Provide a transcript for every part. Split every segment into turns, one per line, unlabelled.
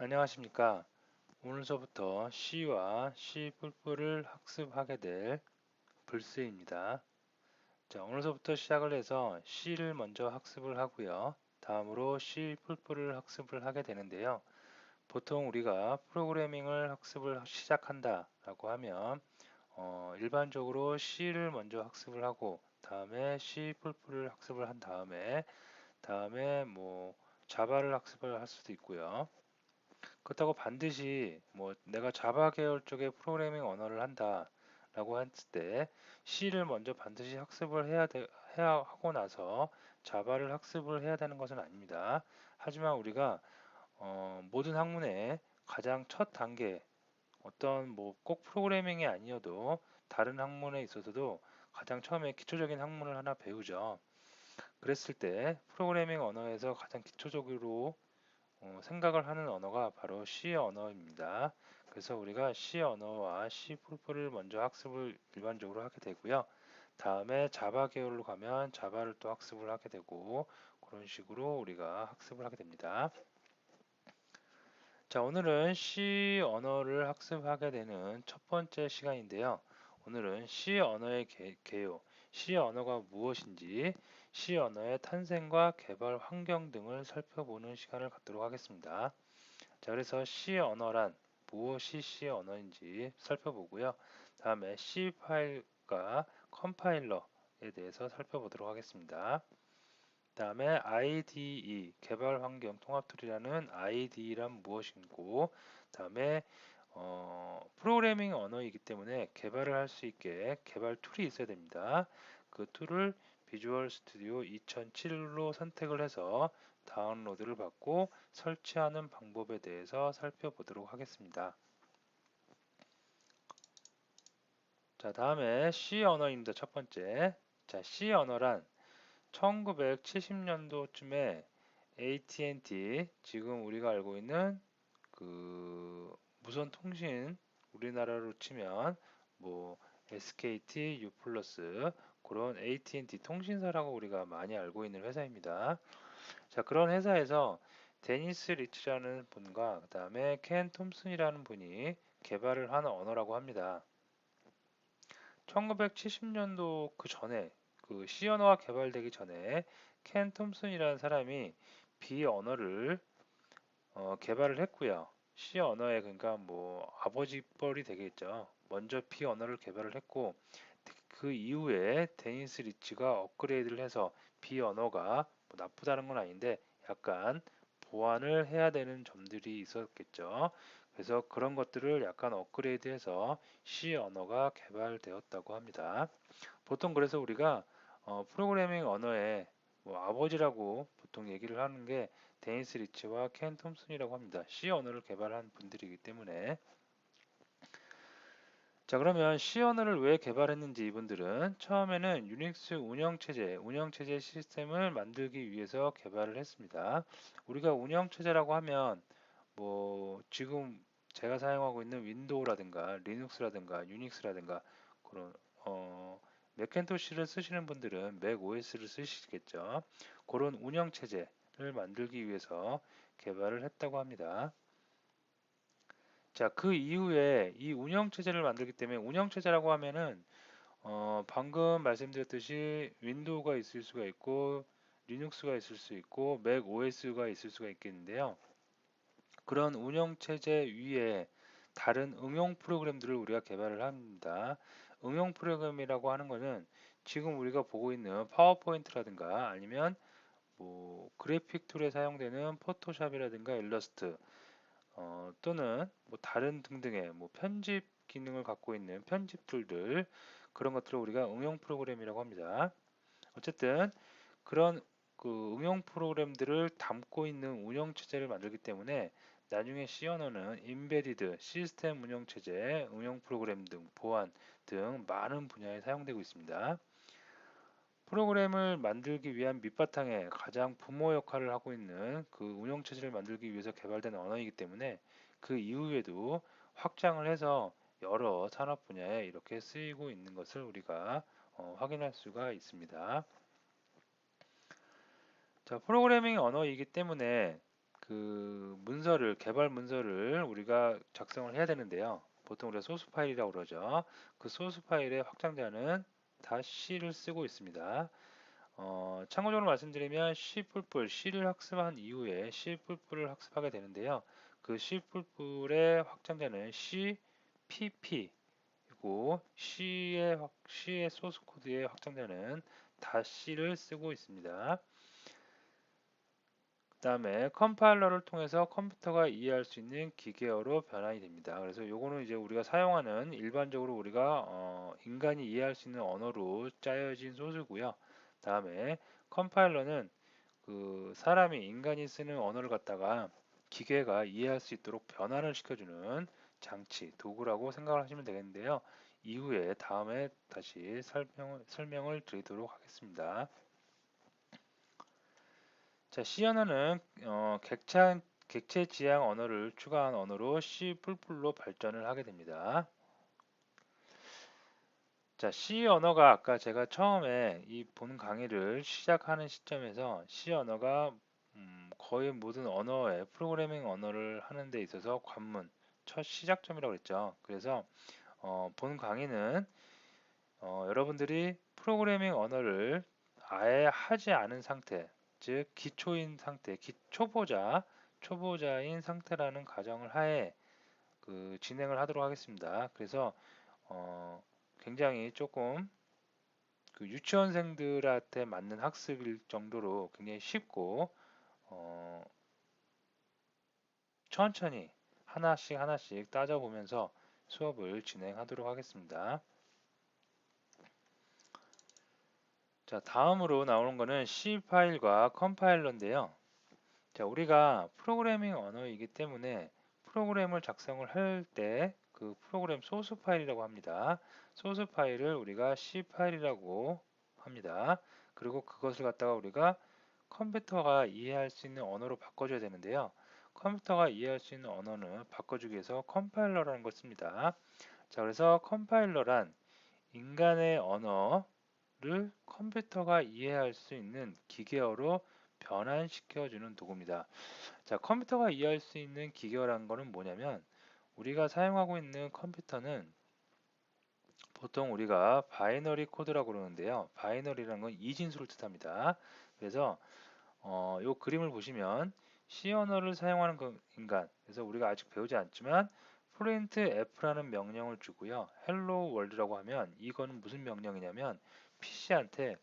안녕하십니까. 오늘서부터 C와 C++을 학습하게 될 불스입니다. 자, 오늘서부터 시작을 해서 C를 먼저 학습을 하고요. 다음으로 C++을 학습을 하게 되는데요. 보통 우리가 프로그래밍을 학습을 시작한다 라고 하면 어, 일반적으로 C를 먼저 학습을 하고 다음에 C++을 학습을 한 다음에 다음에 뭐 자바를 학습을 할 수도 있고요. 그렇다고 반드시 뭐 내가 자바 계열 쪽의 프로그래밍 언어를 한다 라고 했을 때 C를 먼저 반드시 학습을 해야, 되, 해야 하고 나서 자바를 학습을 해야 되는 것은 아닙니다. 하지만 우리가 어, 모든 학문의 가장 첫 단계 어떤 뭐 꼭 프로그래밍이 아니어도 다른 학문에 있어서도 가장 처음에 기초적인 학문을 하나 배우죠. 그랬을 때 프로그래밍 언어에서 가장 기초적으로 어, 생각을 하는 언어가 바로 C 언어입니다. 그래서 우리가 C 언어와 C++를 먼저 학습을 일반적으로 하게 되고요. 다음에 자바 계열로 가면 자바를 또 학습을 하게 되고 그런 식으로 우리가 학습을 하게 됩니다. 자, 오늘은 C 언어를 학습하게 되는 첫 번째 시간인데요. 오늘은 C 언어의 개, 개요, C 언어가 무엇인지, C 언어의 탄생과 개발 환경 등을 살펴보는 시간을 갖도록 하겠습니다. 자, 그래서 C 언어란 무엇이 C 언어인지 살펴보고요. 다음에 C 파일과 컴파일러에 대해서 살펴보도록 하겠습니다. 다음에 IDE 개발 환경 통합 툴이라는 IDE란 무엇인고 다음에 어, 프로그래밍 언어이기 때문에 개발을 할 수 있게 개발 툴이 있어야 됩니다. 그 툴을 비주얼 스튜디오 2007로 선택을 해서 다운로드를 받고 설치하는 방법에 대해서 살펴보도록 하겠습니다. 자, 다음에 C 언어입니다. 첫 번째. 자, C 언어란 1970년도쯤에 AT&T 지금 우리가 알고 있는 그 무선 통신 우리나라로 치면 뭐 SKT, U 플러스 그런 AT&T 통신사라고 우리가 많이 알고 있는 회사입니다. 자 그런 회사에서 데니스 리치라는 분과 그 다음에 켄 톰슨이라는 분이 개발을 한 언어라고 합니다. 1970년도 그 전에 그 C 언어가 개발되기 전에 켄 톰슨이라는 사람이 B 언어를 어, 개발을 했고요. C 언어에 그러니까 뭐 아버지 뻘이 되겠죠. 먼저 B 언어를 개발을 했고 그 이후에 데니스 리치가 업그레이드를 해서 B 언어가 뭐 나쁘다는 건 아닌데 약간 보완을 해야 되는 점들이 있었겠죠. 그래서 그런 것들을 약간 업그레이드해서 C 언어가 개발되었다고 합니다. 보통 그래서 우리가 어, 프로그래밍 언어의 뭐 아버지라고 보통 얘기를 하는 게 데니스 리치와 켄 톰슨이라고 합니다. C 언어를 개발한 분들이기 때문에 자 그러면 C 언어를 왜 개발했는지 이분들은 처음에는 유닉스 운영체제, 운영체제 시스템을 만들기 위해서 개발을 했습니다. 우리가 운영체제라고 하면 뭐 지금 제가 사용하고 있는 윈도우라든가 리눅스라든가 유닉스라든가 그런 어 맥켄토시를 쓰시는 분들은 맥 OS를 쓰시겠죠. 그런 운영 체제를 만들기 위해서 개발을 했다고 합니다. 자, 그 이후에 이 운영 체제를 만들기 때문에 운영 체제라고 하면은 어, 방금 말씀드렸듯이 윈도우가 있을 수가 있고 리눅스가 있을 수 있고 맥 OS가 있을 수가 있겠는데요. 그런 운영 체제 위에 다른 응용 프로그램들을 우리가 개발을 합니다. 응용 프로그램이라고 하는 것은 지금 우리가 보고 있는 파워포인트라든가 아니면 뭐 그래픽 툴에 사용되는 포토샵이라든가 일러스트 어, 또는 뭐 다른 등등의 뭐 편집 기능을 갖고 있는 편집 툴들 그런 것들을 우리가 응용 프로그램이라고 합니다. 어쨌든 그런 그 응용 프로그램들을 담고 있는 운영 체제를 만들기 때문에 나중에 C 언어는 인베디드, 시스템 운영 체제, 응용 프로그램 등 보안 등 많은 분야에 사용되고 있습니다. 프로그램을 만들기 위한 밑바탕에 가장 부모 역할을 하고 있는 그 운영 체제를 만들기 위해서 개발된 언어이기 때문에 그 이후에도 확장을 해서 여러 산업 분야에 이렇게 쓰이고 있는 것을 우리가 어, 확인할 수가 있습니다. 자, 프로그래밍 언어이기 때문에 그 문서를 개발 문서를 우리가 작성을 해야 되는데요. 보통 우리가 소스 파일이라고 그러죠. 그 소스 파일의 확장자는 다 C를 쓰고 있습니다. 어, 참고적으로 말씀드리면 C++, C를 학습한 이후에 C++을 학습하게 되는데요. 그 C++의 확장자는 CPP이고 C의, C의 소스 코드의 확장자는 다 C를 쓰고 있습니다. 그 다음에 컴파일러를 통해서 컴퓨터가 이해할 수 있는 기계어로 변환이 됩니다. 그래서 요거는 이제 우리가 사용하는 일반적으로 우리가 어, 인간이 이해할 수 있는 언어로 짜여진 소스고요. 다음에 컴파일러는 그 사람이 인간이 쓰는 언어를 갖다가 기계가 이해할 수 있도록 변환을 시켜주는 장치, 도구라고 생각을 하시면 되겠는데요. 이후에 다음에 다시 설명을, 설명을 드리도록 하겠습니다. 자, C 언어는 어, 객차, 객체 지향 언어를 추가한 언어로 C++로 발전을 하게 됩니다. 자, C 언어가 아까 제가 처음에 이 본 강의를 시작하는 시점에서 C 언어가 음, 거의 모든 언어의 프로그래밍 언어를 하는 데 있어서 관문, 첫 시작점이라고 그랬죠. 그래서 어, 본 강의는 어, 여러분들이 프로그래밍 언어를 아예 하지 않은 상태, 즉 기초인 상태, 기, 초보자, 초보자인 상태라는 가정을 하에 그 진행을 하도록 하겠습니다. 그래서 어, 굉장히 조금 그 유치원생들한테 맞는 학습일 정도로 굉장히 쉽고 어, 천천히 하나씩 하나씩 따져보면서 수업을 진행하도록 하겠습니다. 자, 다음으로 나오는 거는 C 파일과 컴파일러인데요. 자, 우리가 프로그래밍 언어이기 때문에 프로그램을 작성을 할 때 그 프로그램 소스 파일이라고 합니다. 소스 파일을 우리가 C 파일이라고 합니다. 그리고 그것을 갖다가 우리가 컴퓨터가 이해할 수 있는 언어로 바꿔줘야 되는데요. 컴퓨터가 이해할 수 있는 언어는 바꿔주기 위해서 컴파일러라는 걸 씁니다. 자, 그래서 컴파일러란 인간의 언어 를 컴퓨터가 이해할 수 있는 기계어로 변환시켜 주는 도구입니다. 자, 컴퓨터가 이해할 수 있는 기계어란 거는 뭐냐면 우리가 사용하고 있는 컴퓨터는 보통 우리가 바이너리 코드라고 그러는데요. 바이너리라는 건 이진수를 뜻합니다. 그래서 어, 이 그림을 보시면 C 언어를 사용하는 그 인간 그래서 우리가 아직 배우지 않지만 프린트 f라는 명령을 주고요. 헬로 월드라고 하면 이거는 무슨 명령이냐면 PC한테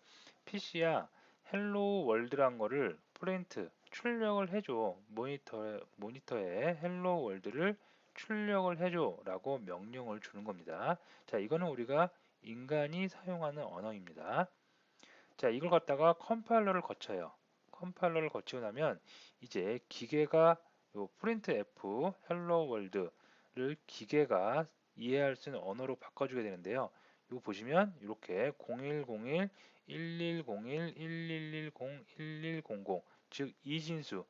PC야 헬로 월드란 거를 프린트 출력을 해줘 모니터 모니터에 헬로 월드를 출력을 해줘 라고 명령을 주는 겁니다. 자 이거는 우리가 인간이 사용하는 언어입니다. 자 이걸 갖다가 컴파일러를 거쳐요. 컴파일러를 거치고 나면 이제 기계가 요 프린트 F 헬로 월드를 기계가 이해할 수 있는 언어로 바꿔주게 되는데요. 이거 보시면 이렇게 0101 1101 1110 1100 즉 이진수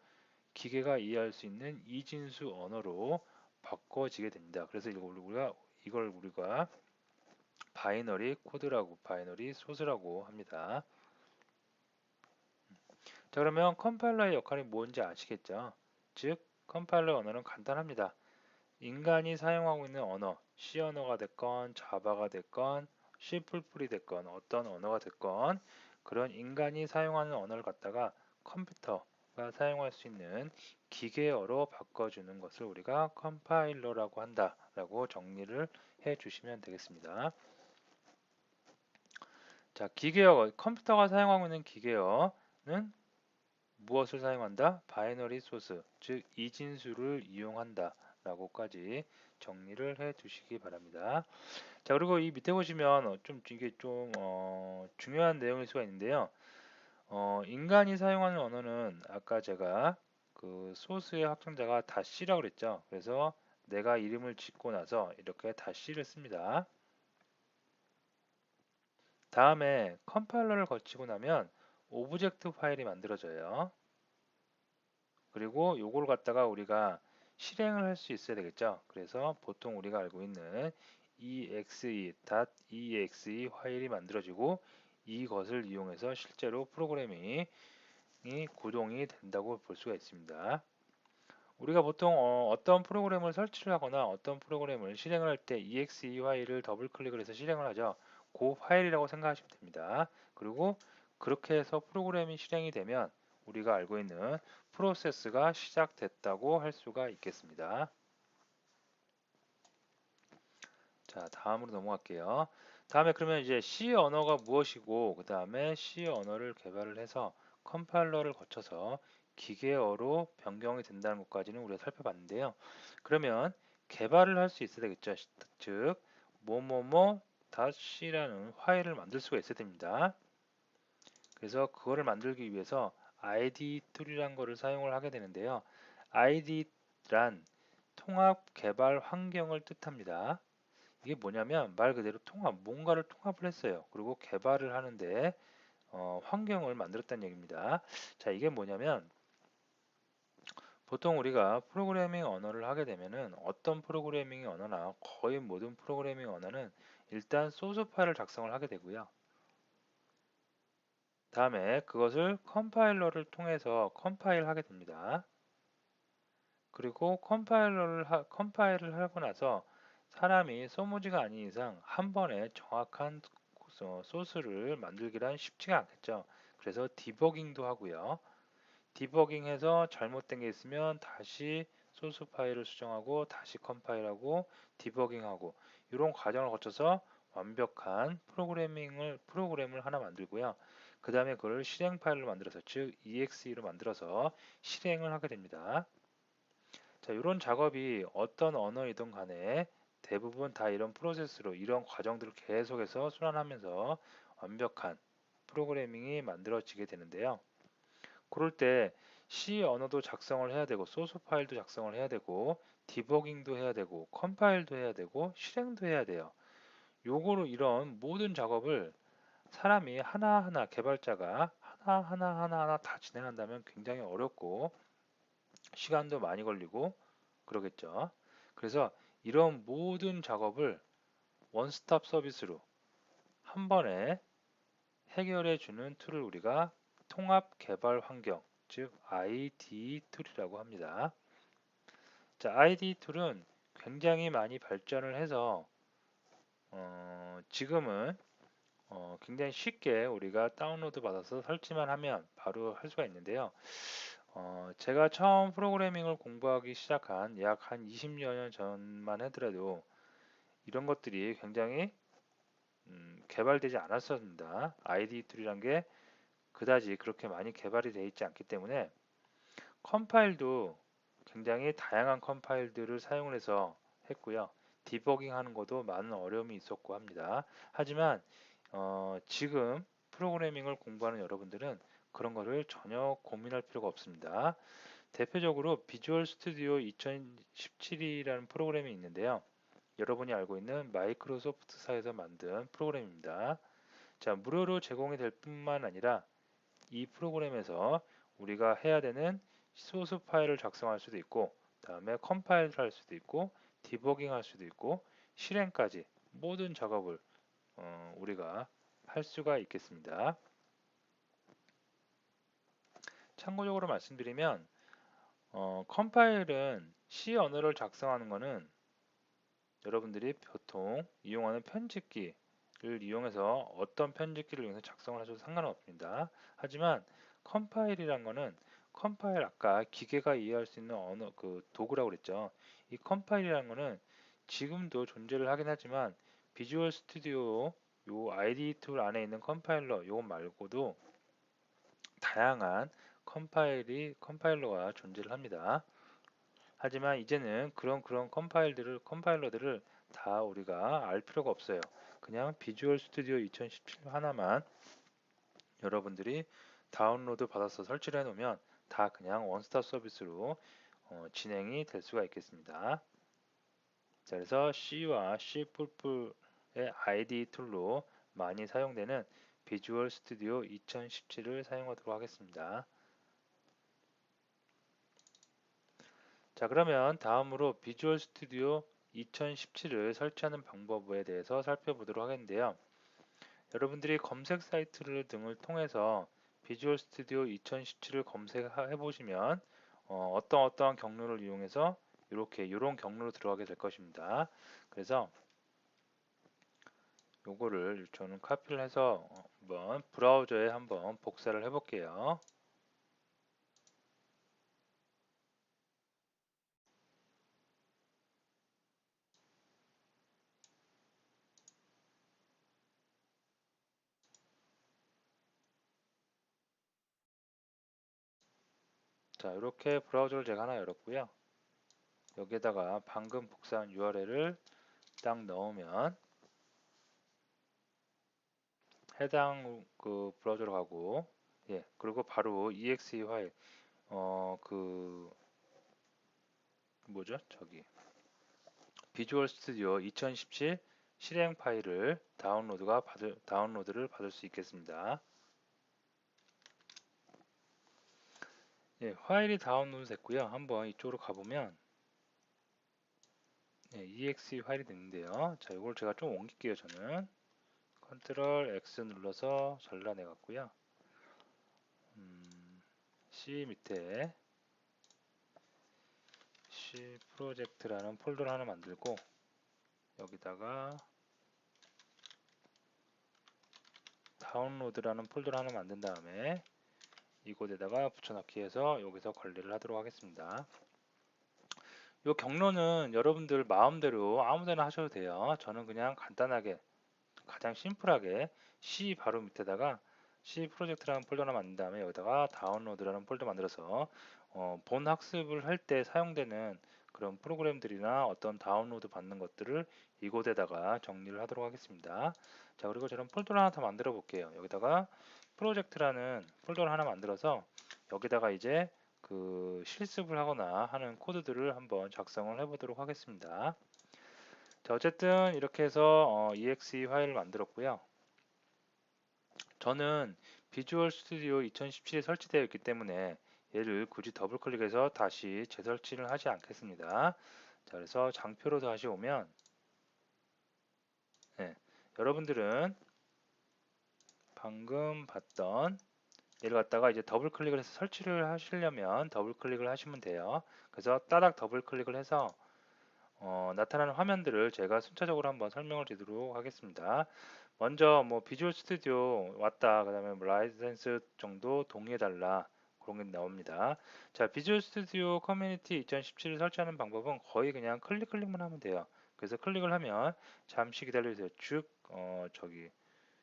기계가 이해할 수 있는 이진수 언어로 바꿔지게 됩니다. 그래서 이걸 우리가 이걸 우리가 바이너리 코드라고 바이너리 소스라고 합니다. 자 그러면 컴파일러의 역할이 뭔지 아시겠죠? 즉 컴파일러 언어는 간단합니다. 인간이 사용하고 있는 언어 C 언어가 됐건 자바가 됐건 C++이 됐건 어떤 언어가 됐건 그런 인간이 사용하는 언어를 갖다가 컴퓨터가 사용할 수 있는 기계어로 바꿔주는 것을 우리가 컴파일러라고 한다라고 정리를 해 주시면 되겠습니다. 자, 기계어, 컴퓨터가 사용하고 있는 기계어는 무엇을 사용한다? 바이너리 소스, 즉 이진수를 이용한다 라고까지 정리를 해 주시기 바랍니다. 자 그리고 이 밑에 보시면 어, 좀 이게 좀 어, 중요한 내용일 수가 있는데요. 어, 인간이 사용하는 언어는 아까 제가 그 소스의 확장자가 다 C라고 그랬죠. 그래서 내가 이름을 짓고 나서 이렇게 다 C를 씁니다. 다음에 컴파일러를 거치고 나면 오브젝트 파일이 만들어져요. 그리고 요걸 갖다가 우리가 실행을 할 수 있어야 되겠죠. 그래서 보통 우리가 알고 있는 exe.exe 파일이 만들어지고 이것을 이용해서 실제로 프로그래밍이 구동이 된다고 볼 수가 있습니다. 우리가 보통 어, 떤 프로그램을 설치를 하거나 어떤 프로그램을 실행을 할 때 exe 파일을 더블 클릭을 해서 실행을 하죠. 그 파일이라고 생각하시면 됩니다. 그리고 그렇게 해서 프로그램이 실행이 되면 우리가 알고 있는 프로세스가 시작됐다고 할 수가 있겠습니다. 자, 다음으로 넘어갈게요. 다음에 그러면 이제 C 언어가 무엇이고 그 다음에 C 언어를 개발을 해서 컴파일러를 거쳐서 기계어로 변경이 된다는 것까지는 우리가 살펴봤는데요. 그러면 개발을 할 수 있어야 되겠죠. 즉 뭐뭐뭐 .c라는 파일을 만들 수가 있어야 됩니다. 그래서 그거를 만들기 위해서 id 툴이란 거를 사용을 하게 되는데요. id란 통합 개발 환경을 뜻합니다. 이게 뭐냐면 말 그대로 통합, 뭔가를 통합을 했어요. 그리고 개발을 하는데 어, 환경을 만들었다는 얘기입니다. 자, 이게 뭐냐면 보통 우리가 프로그래밍 언어를 하게 되면은 어떤 프로그래밍 언어나 거의 모든 프로그래밍 언어는 일단 소스 파일을 작성을 하게 되고요. 다음에 그것을 컴파일러를 통해서 컴파일 하게 됩니다. 그리고 컴파일러를 하, 컴파일을 하고 나서 사람이 소무지가 아닌 이상 한 번에 정확한 소스를 만들기란 쉽지가 않겠죠. 그래서 디버깅도 하고요. 디버깅해서 잘못된 게 있으면 다시 소스 파일을 수정하고 다시 컴파일하고 디버깅하고 이런 과정을 거쳐서 완벽한 프로그래밍을 프로그램을 하나 만들고요. 그 다음에 그걸 실행 파일로 만들어서 즉 exe로 만들어서 실행을 하게 됩니다. 자, 이런 작업이 어떤 언어이든 간에 대부분 다 이런 프로세스로 이런 과정들을 계속해서 순환하면서 완벽한 프로그래밍이 만들어지게 되는데요. 그럴 때 C 언어도 작성을 해야 되고 소스 파일도 작성을 해야 되고 디버깅도 해야 되고 컴파일도 해야 되고 실행도 해야 돼요. 요거로 이런 모든 작업을 사람이 하나하나 개발자가 하나하나 하나하나 다 진행한다면 굉장히 어렵고 시간도 많이 걸리고 그러겠죠. 그래서 이런 모든 작업을 원스톱 서비스로 한 번에 해결해 주는 툴을 우리가 통합 개발 환경, 즉 ID 툴이라고 합니다. 자, ID 툴은 굉장히 많이 발전을 해서 어, 지금은 어, 굉장히 쉽게 우리가 다운로드 받아서 설치만 하면 바로 할 수가 있는데요. 어, 제가 처음 프로그래밍을 공부하기 시작한 약 한 20여 년 전만 하더라도 이런 것들이 굉장히 음, 개발되지 않았습니다. ID 툴이란 게 그다지 그렇게 많이 개발이 되어 있지 않기 때문에 컴파일도 굉장히 다양한 컴파일들을 사용을 해서 했고요. 디버깅 하는 것도 많은 어려움이 있었고 합니다. 하지만 어, 지금 프로그래밍을 공부하는 여러분들은 그런 거를 전혀 고민할 필요가 없습니다. 대표적으로 비주얼 스튜디오 2017이라는 프로그램이 있는데요. 여러분이 알고 있는 마이크로소프트사에서 만든 프로그램입니다. 자, 무료로 제공이 될 뿐만 아니라 이 프로그램에서 우리가 해야 되는 소스 파일을 작성할 수도 있고 다음에 컴파일을 할 수도 있고 디버깅 할 수도 있고 실행까지 모든 작업을 어, 우리가 할 수가 있겠습니다. 참고적으로 말씀드리면 어, 컴파일은 C 언어를 작성하는 것은 여러분들이 보통 이용하는 편집기를 이용해서 어떤 편집기를 이용해서 작성을 하셔도 상관없습니다. 하지만 컴파일이란 것은 컴파일 아까 기계가 이해할 수 있는 언어 그 도구라고 그랬죠. 이 컴파일이라는 것은 지금도 존재를 하긴 하지만 비주얼 스튜디오 요 ID 툴 안에 있는 컴파일러 요것 말고도 다양한 컴파일이 컴파일러가 존재를 합니다. 하지만 이제는 그런 그런 컴파일들을 컴파일러들을 다 우리가 알 필요가 없어요. 그냥 비주얼 스튜디오 2017 하나만 여러분들이 다운로드 받아서 설치를 해놓으면 다 그냥 원스톱 서비스로 어, 진행이 될 수가 있겠습니다. 자, 그래서 C와 C++ 의 ID 툴로 많이 사용되는 비주얼 스튜디오 2017을 사용하도록 하겠습니다. 자 그러면 다음으로 비주얼 스튜디오 2017을 설치하는 방법에 대해서 살펴보도록 하겠는데요. 여러분들이 검색 사이트를 등을 통해서 비주얼 스튜디오 2017을 검색해 보시면 어, 떤 어떠한 경로를 이용해서 이렇게 이런 경로로 들어가게 될 것입니다. 그래서 요거를 저는 카피를 해서 한번 브라우저에 한번 복사를 해 볼게요. 자, 이렇게 브라우저를 제가 하나 열었고요. 여기에다가 방금 복사한 URL을 딱 넣으면 해당 그 브라우저로 가고 예 그리고 바로 exe 파일 어 그 뭐죠 저기 비주얼 스튜디오 2017 실행 파일을 다운로드가 받을 다운로드를 받을 수 있겠습니다. 예, 파일이 다운로드 됐고요. 한번 이쪽으로 가보면 예, exe 파일이 됐는데요. 자, 이걸 제가 좀 옮길게요. 저는 컨트롤 X 눌러서 잘라내 갔고요. 음, C 밑에 C 프로젝트라는 폴더를 하나 만들고 여기다가 다운로드라는 폴더를 하나 만든 다음에 이곳에다가 붙여넣기 해서 여기서 관리를 하도록 하겠습니다. 이 경로는 여러분들 마음대로 아무데나 하셔도 돼요. 저는 그냥 간단하게 가장 심플하게 C 바로 밑에다가 C 프로젝트라는 폴더를 만든 다음에 여기다가 다운로드라는 폴더 만들어서 어, 본 학습을 할 때 사용되는 그런 프로그램들이나 어떤 다운로드 받는 것들을 이곳에다가 정리를 하도록 하겠습니다. 자 그리고 저는 폴더를 하나 더 만들어 볼게요. 여기다가 프로젝트라는 폴더를 하나 만들어서 여기다가 이제 그 실습을 하거나 하는 코드들을 한번 작성을 해보도록 하겠습니다. 자 어쨌든 이렇게 해서 어, exe 파일을 만들었고요. 저는 비주얼 스튜디오 2017에 설치되어 있기 때문에 얘를 굳이 더블 클릭해서 다시 재설치를 하지 않겠습니다. 자 그래서 장표로 다시 오면 네, 여러분들은 방금 봤던 얘를 갖다가 이제 더블 클릭을 해서 설치를 하시려면 더블 클릭을 하시면 돼요. 그래서 따닥 더블 클릭을 해서 어, 나타나는 화면들을 제가 순차적으로 한번 설명을 드리도록 하겠습니다. 먼저 뭐 비주얼 스튜디오 왔다 그 다음에 뭐 라이센스 정도 동의해 달라 그런 게 나옵니다. 자 비주얼 스튜디오 커뮤니티 2017을 설치하는 방법은 거의 그냥 클릭 클릭만 하면 돼요. 그래서 클릭을 하면 잠시 기다려주세요. 쭉 어, 저기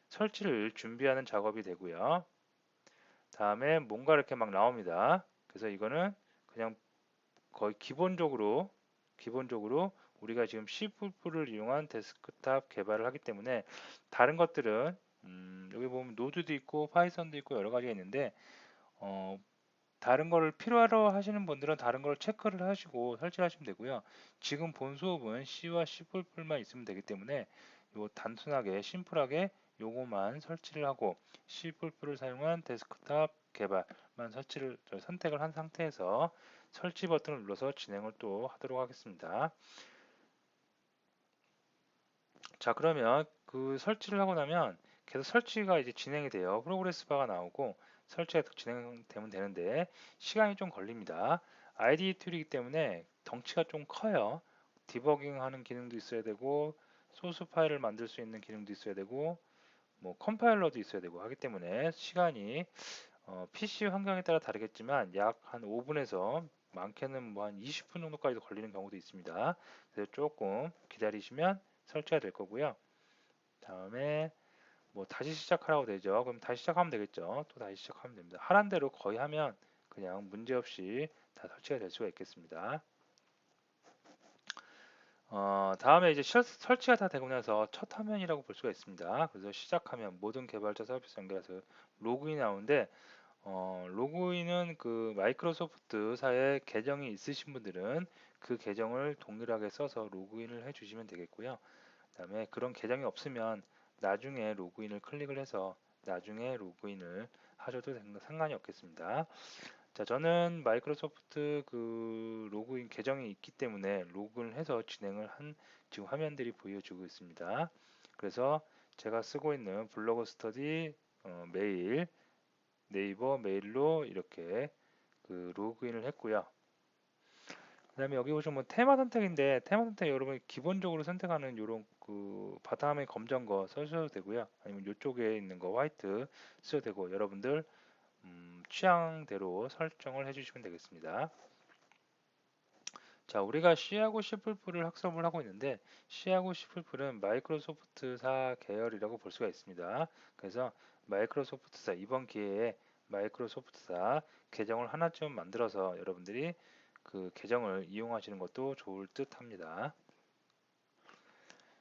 설치를 준비하는 작업이 되고요. 다음에 뭔가 이렇게 막 나옵니다. 그래서 이거는 그냥 거의 기본적으로 기본적으로 우리가 지금 C++를 이용한 데스크탑 개발을 하기 때문에 다른 것들은 음, 여기 보면 노드도 있고 파이썬도 있고 여러 가지가 있는데 어, 다른 거를 필요하러 하시는 분들은 다른 걸 체크를 하시고 설치하시면 되고요. 지금 본 수업은 C와 C++만 있으면 되기 때문에 요 단순하게 심플하게 요거만 설치를 하고 C++를 사용한 데스크탑 개발만 설치를 선택을 한 상태에서 설치 버튼을 눌러서 진행을 또 하도록 하겠습니다. 자 그러면 그 설치를 하고 나면 계속 설치가 이제 진행이 돼요. 프로그레스 바가 나오고 설치가 진행되면 되는데 시간이 좀 걸립니다. IDE 툴이기 때문에 덩치가 좀 커요. 디버깅 하는 기능도 있어야 되고 소스 파일을 만들 수 있는 기능도 있어야 되고 뭐 컴파일러도 있어야 되고 하기 때문에 시간이 어, PC 환경에 따라 다르겠지만 약 한 5분에서 많게는 뭐 한 20분 정도까지도 걸리는 경우도 있습니다. 그래서 조금 기다리시면 설치가 될 거고요. 다음에 뭐 다시 시작하라고 되죠. 그럼 다시 시작하면 되겠죠. 또 다시 시작하면 됩니다. 하란 대로 거의 하면 그냥 문제없이 다 설치가 될 수가 있겠습니다. 어, 다음에 이제 설치가 다 되고 나서 첫 화면이라고 볼 수가 있습니다. 그래서 시작하면 모든 개발자 서비스 연결해서 로그인이 나오는데 어, 로그인은 그 마이크로소프트사의 계정이 있으신 분들은 그 계정을 동일하게 써서 로그인을 해 주시면 되겠고요. 그 다음에 그런 계정이 없으면 나중에 로그인을 클릭을 해서 나중에 로그인을 하셔도 상관이 없겠습니다. 자, 저는 마이크로소프트 그 로그인 계정이 있기 때문에 로그인을 해서 진행을 한 지금 화면들이 보여주고 있습니다. 그래서 제가 쓰고 있는 블로그 스터디 어, 메일 네이버 메일로 이렇게 그 로그인을 했고요. 그 다음에 여기 보시면 뭐 테마 선택인데 테마 선택 여러분이 기본적으로 선택하는 이런 그 바탕화면 검정 거 써셔도 되고요. 아니면 이쪽에 있는 거 화이트 쓰셔도 되고 여러분들 음, 취향대로 설정을 해주시면 되겠습니다. 자, 우리가 C하고 C++를 학습을 하고 있는데 C하고 C++은 마이크로소프트사 계열이라고 볼 수가 있습니다. 그래서 마이크로소프트사 이번 기회에 마이크로소프트사 계정을 하나쯤 만들어서 여러분들이 그 계정을 이용하시는 것도 좋을 듯 합니다.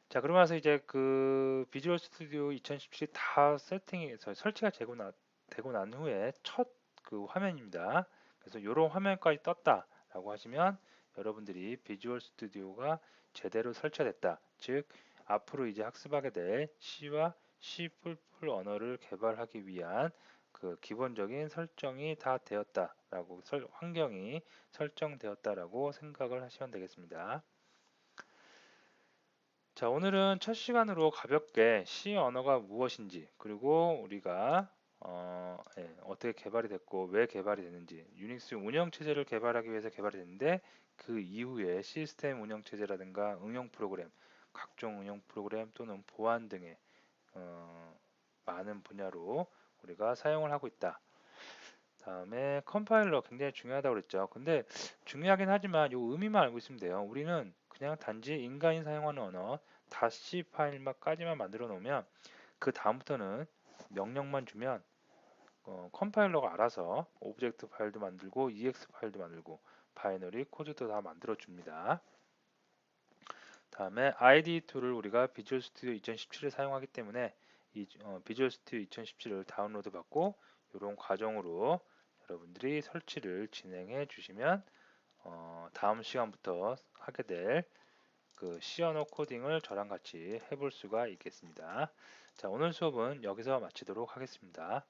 자, 그러면서 이제 그 비주얼 스튜디오 2017다 세팅이 설치가 되고, 나, 되고 난 후에 첫 그 화면입니다. 그래서 이런 화면까지 떴다 라고 하시면 여러분들이 비주얼 스튜디오가 제대로 설치됐다. 즉 앞으로 이제 학습하게 될 C와 C++ 언어를 개발하기 위한 그 기본적인 설정이 다 되었다라고 설, 환경이 설정되었다라고 생각을 하시면 되겠습니다. 자, 오늘은 첫 시간으로 가볍게 C 언어가 무엇인지 그리고 우리가 어, 예, 어떻게 개발이 됐고 왜 개발이 됐는지 유닉스 운영 체제를 개발하기 위해서 개발이 됐는데 그 이후에 시스템 운영 체제라든가 응용 프로그램, 각종 응용 프로그램 또는 보안 등의 어, 많은 분야로 우리가 사용을 하고 있다. 다음에 컴파일러 굉장히 중요하다고 그랬죠. 근데 중요하긴 하지만 이 의미만 알고 있으면 돼요. 우리는 그냥 단지 인간이 사용하는 언어 다시 파일만까지만 만들어 놓으면 그 다음부터는 명령만 주면 어, 컴파일러가 알아서 오브젝트 파일도 만들고 EX 파일도 만들고 바이너리 코드도 다 만들어 줍니다. 다음에 ID2를 우리가 비주얼 스튜디오 2017을 사용하기 때문에 이 어, 비주얼 스튜디오 2017을 다운로드 받고 이런 과정으로 여러분들이 설치를 진행해 주시면 어, 다음 시간부터 하게 될그 C 언어 코딩을 저랑 같이 해볼 수가 있겠습니다. 자, 오늘 수업은 여기서 마치도록 하겠습니다.